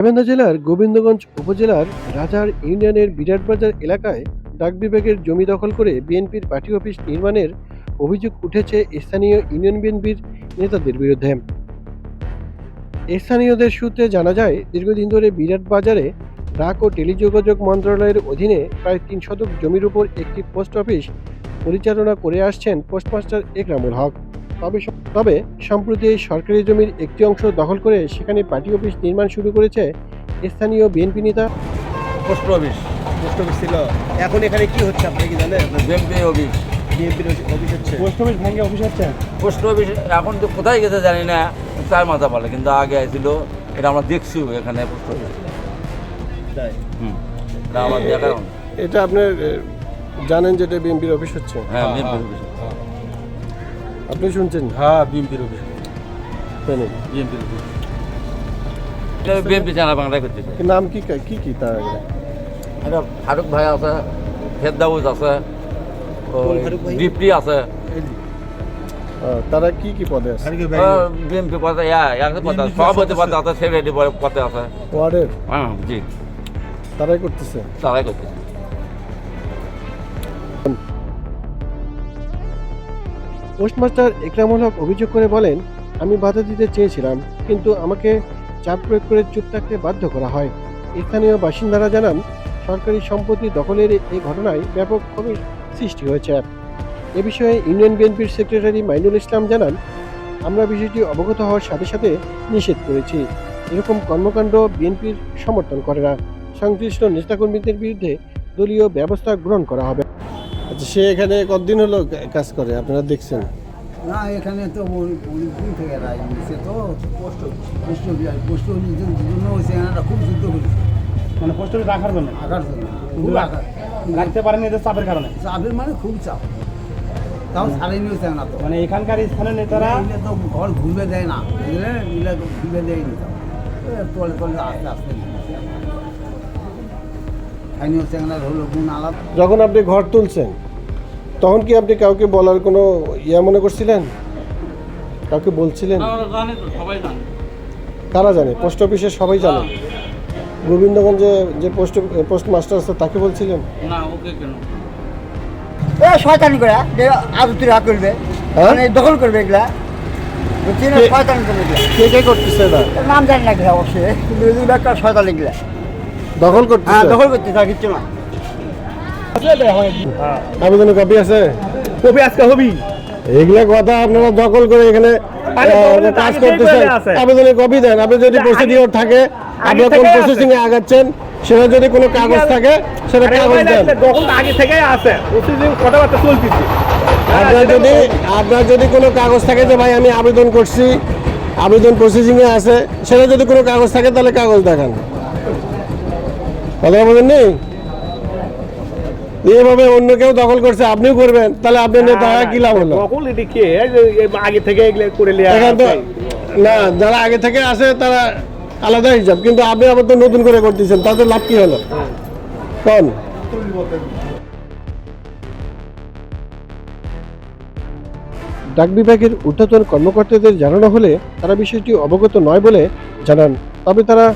গাইবান্ধা জেলার গোবিন্দগঞ্জ উপজেলার রাজার ইউনিয়নের বিরাটবাজার এলাকায় ডাক বিভাগের জমি দখল করে বিএনপির পার্টি অফিস নির্মাণের অভিযোগ উঠেছে স্থানীয় ইউনিয়ন বিএনপির নেতাদের বিরুদ্ধে। স্থানীয়দের সূত্রে জানা যায়, দীর্ঘদিন ধরে বিরাট বাজারে ডাক ও টেলিযোগাযোগ মন্ত্রণালয়ের অধীনে প্রায় তিন শতক জমির উপর একটি পোস্ট অফিস পরিচালনা করে আসছেন পোস্টমাস্টার একরামুল হক। তবে তবে সম্প্রতি এই সরকারি জমির একটি অংশ দখল করে সেখানে পার্টি অফিস নির্মাণ শুরু করেছে স্থানীয় বিএনপি নেতা। পোস্ট অফিস পোস্ট অফিস ছিল। এখন এখানে কি হচ্ছে আপনি কি জানেন? BMP office. বিএনপির অফিস হচ্ছে। পোস্ট অফিস ভেঙে অফিস হচ্ছে? পোস্ট অফিস এখন তো কোথায় গেছে জানি না চার মাথা বলে কিন্তু আগে ছিল এটা আমরা দেখছি এখানে পোস্ট অফিস। তাই? হুম এটা আমার দেখার এটা আপনার জানেন যেটা বিএনপির অফিস হচ্ছে? হ্যাঁ বিএমপি অফিস আপনি শুনছেন? হ্যাঁ বিএমপির অফিস জানেন বিএমপির অফিস এটা বিএমপি জানা বাংলায় করতেছে নাম কি কি কি তার? এটা ফারুক ভাই আছে ফেরদাউজ আছে? ডিপটি আছে। তারা কি কি পদে আছে? বিএমপি পদে ইয়া পদে আছে সভাপতি পদে আছে। সেক্রেটারি পদে আছে। ওয়ার্ডের? হ্যাঁ জি। তারাই করতেছে? তারাই করতেছে। পোস্টমাস্টার একরামুল হক অভিযোগ করে বলেন, আমি বাধা দিতে চেয়েছিলাম, কিন্তু আমাকে চাপ প্রয়োগ করে চুপ থাকতে বাধ্য করা হয়। স্থানীয় বাসিন্দারা জানান, সরকারি সম্পত্তি দখলের এই ঘটনায় ব্যাপক ক্ষোভের সৃষ্টি হয়েছে। এ বিষয়ে ইউনিয়ন বিএনপির সেক্রেটারি মাইনুল ইসলাম জানান, আমরা বিষয়টি অবগত হওয়ার সাথে সাথে নিষেধ করেছি। এরকম কর্মকাণ্ড বিএনপির সমর্থন করে না। সংশ্লিষ্ট নেতাকর্মীদের বিরুদ্ধে দলীয় ব্যবস্থা গ্রহণ করা হবে। আচ্ছা সে এখানে কতদিন হলো কাজ করে? আপনারা দেখছেন? না এখানে তো অনেক দিন থেকে রাজনীতি তো পোস্ট পোস্ট পোস্ট জন্য হয়েছে এনারা খুব যুদ্ধ করেছে। মানে পোস্ট অফিস রাখার জন্য? আঘাত জন্য খুব আঘাত রাখতে পারেনি এদের চাপের কারণে? চাপের মানে খুব চাপ। তাও ছাড়েনি হয়েছে না তো। মানে এখানকার স্থানীয় নেতারা এলে তো ঘর ঘুরবে দেয় না ঘুরবে দেয়নি তলে তলে আস্তে আস্তে। স্থানীয় চ্যাংলার হলো গুণ আলাদা যখন আপনি ঘর তুলছেন তখন কি আপনি কাউকে বলার কোনো ইয়া মনে করছিলেন? কাউকে বলছিলেন? কারা জানে? পোস্ট অফিসে সবাই জানে। গোবিন্দগঞ্জে যে পোস্ট পোস্ট মাস্টার আছে তাকে বলছিলেন? না ওকে কেন? এ শয়তানি করে যে আদতি রাগ করবে হ্যাঁ? মানে দখল করবে এগুলা। বুঝছি না কে- করবে এগুলা। কে কে করতেছে না নাম জানি না এগুলা অবশ্যই। কিন্তু এগুলো একটা শয়তান এগুলা। দখল হ্যাঁ দখল করতে থাকে কিচ্ছু না। আবেদনের কপি আছে? কবি আজকে হবি। এগুলা কথা আপনারা দখল করে এখানে দখলে কাজ করতেছেন। আবেদনের কপি দেন। আপনি যদি প্রসিডিওর থাকে আপনার কোন প্রসেসিং এ আগাচ্ছেন সেটা যদি কোনো কাগজ থাকে সেটা কাগজ দেন। তো আগে থেকেই আছে। কথাবার্তা চলতেছে। আপনার যদি আপনার যদি কোনো কাগজ থাকে যে ভাই আমি আবেদন করছি আবেদন প্রসেসিং এ আছে সেটা যদি কোনো কাগজ থাকে তাহলে কাগজ দেখান। কথা বলেন নেই এভাবে অন্য কেউ দখল করছে আপনিও করবেন। তাহলে আপনার নেতা কি লাভ হলো? তখন এটি কে? আগে থেকে করে না যারা আগে থেকে আছে তারা আলাদা হিসাব। কিন্তু আপনি আবার তো নতুন করে করতেছেন তাতে লাভ কি হলো? কোন? ডাক বিভাগের ঊর্ধ্বতন কর্মকর্তাদের জানানো হলে তারা বিষয়টি অবগত নয় বলে জানান। তবে তারা